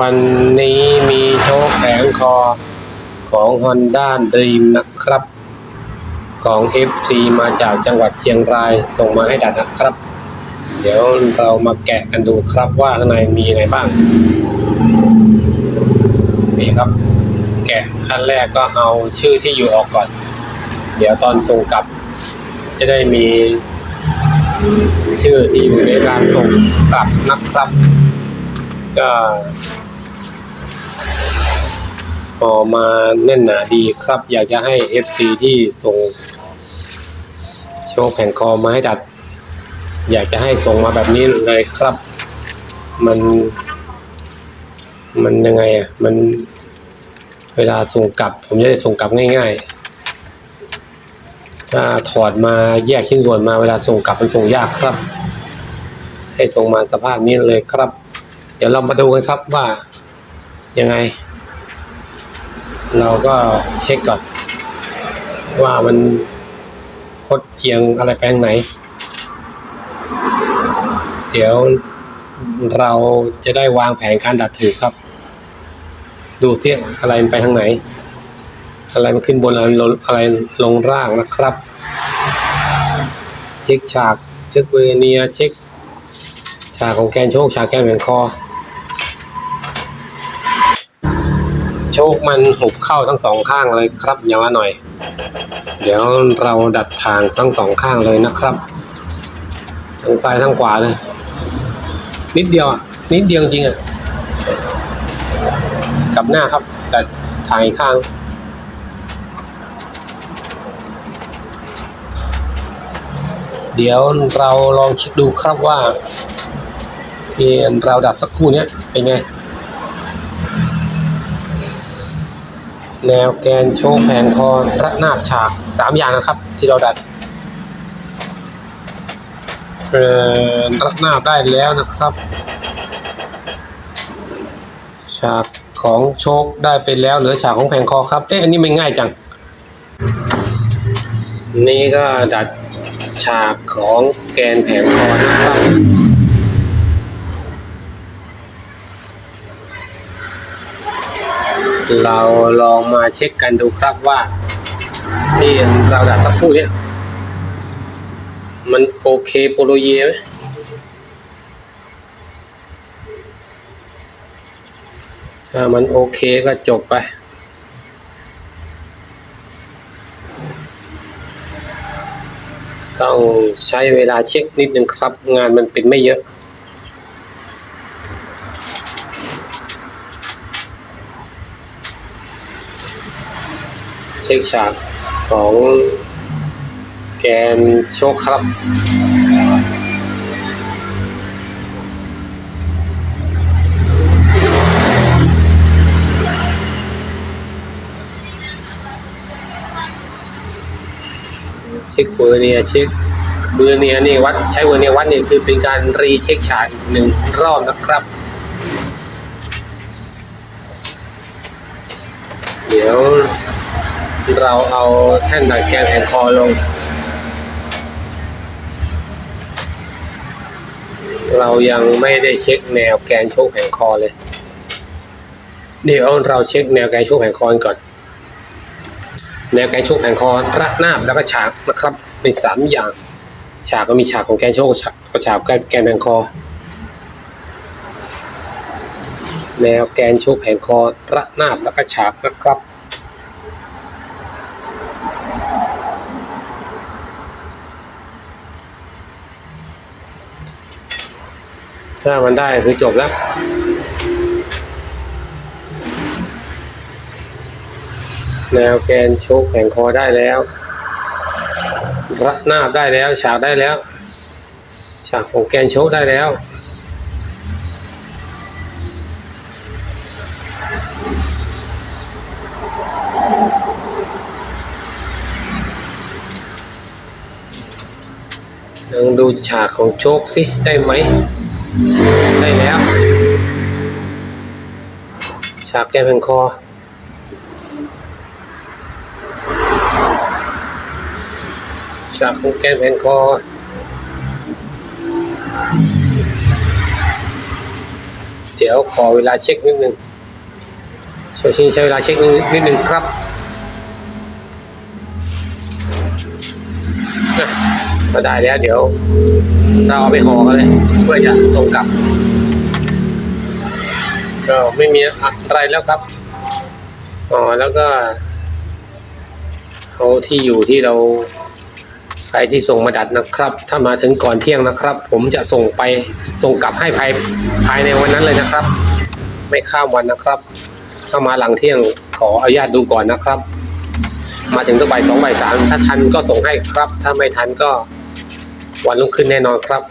วันนี้มีโชคแผงคอของ Honda Dream นะครับ ของ FC มาจากจังหวัดเชียงรายส่งมาให้ดัดนะครับ เดี๋ยวเรามาแกะกันดูครับว่าข้างในมีอะไรบ้าง นี่ครับ แกะขั้นแรกก็เอาชื่อที่อยู่ออกก่อน เดี๋ยวตอนส่งกลับ จะได้มีชื่อที่อยู่ในการส่งกลับนะครับ ก็ออกมาแน่นหนาดีครับ อยากจะให้ FC ที่ส่งโชว์แผ่นคอมาให้ดัด อยากจะให้ส่งมาแบบนี้เลยครับ มัน มันยังไงอะ มันเวลาส่งกลับ ผมจะได้ส่งกลับง่าย ๆ ถ้าถอดมาแยกชิ้นส่วนมาเวลาส่งกลับมันส่งยากครับ ให้ส่งมาสภาพนี้เลยครับ ดี๋ยวเรามาดูกันครับว่ายังไง เราก็เช็คก่อน ว่ามันคดเอียงอะไรไปทางไหน เดี๋ยวเราจะได้วางแผนการดัดถูกครับ ดูเสียอะไรมันไปทางไหน อะไรมันขึ้นบนอะไรลงอะไรลงล่างนะครับ เช็คฉาก เช็คเวเนียเช็ค ฉากของแกนโชคฉากแกนแหวนคอ โชคมันหุบเข้าทั้งสองข้างเลยครับอย่าว่าหน่อย เดี๋ยวเราดัดทางทั้งสองข้างเลยนะครับทั้งซ้ายทั้งขวาเลยนิดเดียวอะนิดเดียวจริงอะกลับหน้าครับดัดทางอีกข้างเดี๋ยวเราลองเช็คดูครับว่าที่เราดัดสักครู่เนี้ยเป็นไง แนวแกนโชว์แผงคอระนาบฉากสามอย่างนะครับ ที่เราดัดเอ่อระนาบได้แล้วนะครับ ฉากของโชคได้ไปแล้วเหลือฉากของแผงคอครับ เอ๊ะอันนี้ไม่ง่ายจัง นี่ก็ดัดฉากของแกนแผงคอนะครับ เราลองมาเช็คกันดูครับว่า ที่เราดัดสักครู่เนี้ยมันโอเคโปโลเยไหมถ้ามันโอเคก็จบไปต้องใช้เวลาเช็คนิดนึงครับ งานมันเป็นไม่เยอะ เช็คฉากของแกนโชคครับ เช็คเวอร์เนียเช็คเวอร์เนียนี่วัดใช้เวอร์เนียวัดนี่คือเป็นการรีเช็คฉากอีกหนึ่งรอบนะครับเดี๋ยว เราเอาแท่นดัดแกนแผงคอลง เรายังไม่ได้เช็คแนวแกนโชคแผงคอเลย เดี๋ยวเราเช็คแนวแกนโชคแผงคอก่อน แนวแกนโชคแผงคอระนาบแล้วก็ฉากนะครับเป็นสามอย่าง ฉากก็มีฉากของแกนโชคกกับฉากแกนแผงคอแนวแกนโชคแผงคอระนาบแล้วก็ฉากนะครับ ถ้ามันได้คือจบแล้วแนวแกนโชคแผงคอได้แล้วระนาบได้แล้ว ฉากได้แล้ว ฉากของแกนโชคได้แล้ว ลองดูฉากของโชคสิ ได้ไหม ได้แล้วฉากแกนแผงคอฉากของแกนแผงคอเดี๋ยวขอเวลาเช็คนิดนึงช่วยชิงใช้เวลาเช็คนิดนึงครับ ก็ได้แล้ว เดี๋ยว เราเอาไปห่อกันเลย เพื่อจะส่งกลับก็ไม่มีอะไรแล้วครับอ๋อแล้วก็เอาที่อยู่ที่เราใครที่ส่งมาดัดนะครับ ถ้ามาถึงก่อนเที่ยงนะครับ ผมจะส่งไปส่งกลับให้ภายภายในวันนั้นเลยนะครับ ไม่ข้ามวันนะครับ ถ้ามาหลังเที่ยงขออนุญาตดูก่อนนะครับ มาถึงตัวใบสองใบสามถ้าทันก็ส่งให้ครับ ถ้าไม่ทันก็ วันรุ่งขึ้นแน่นอนครับ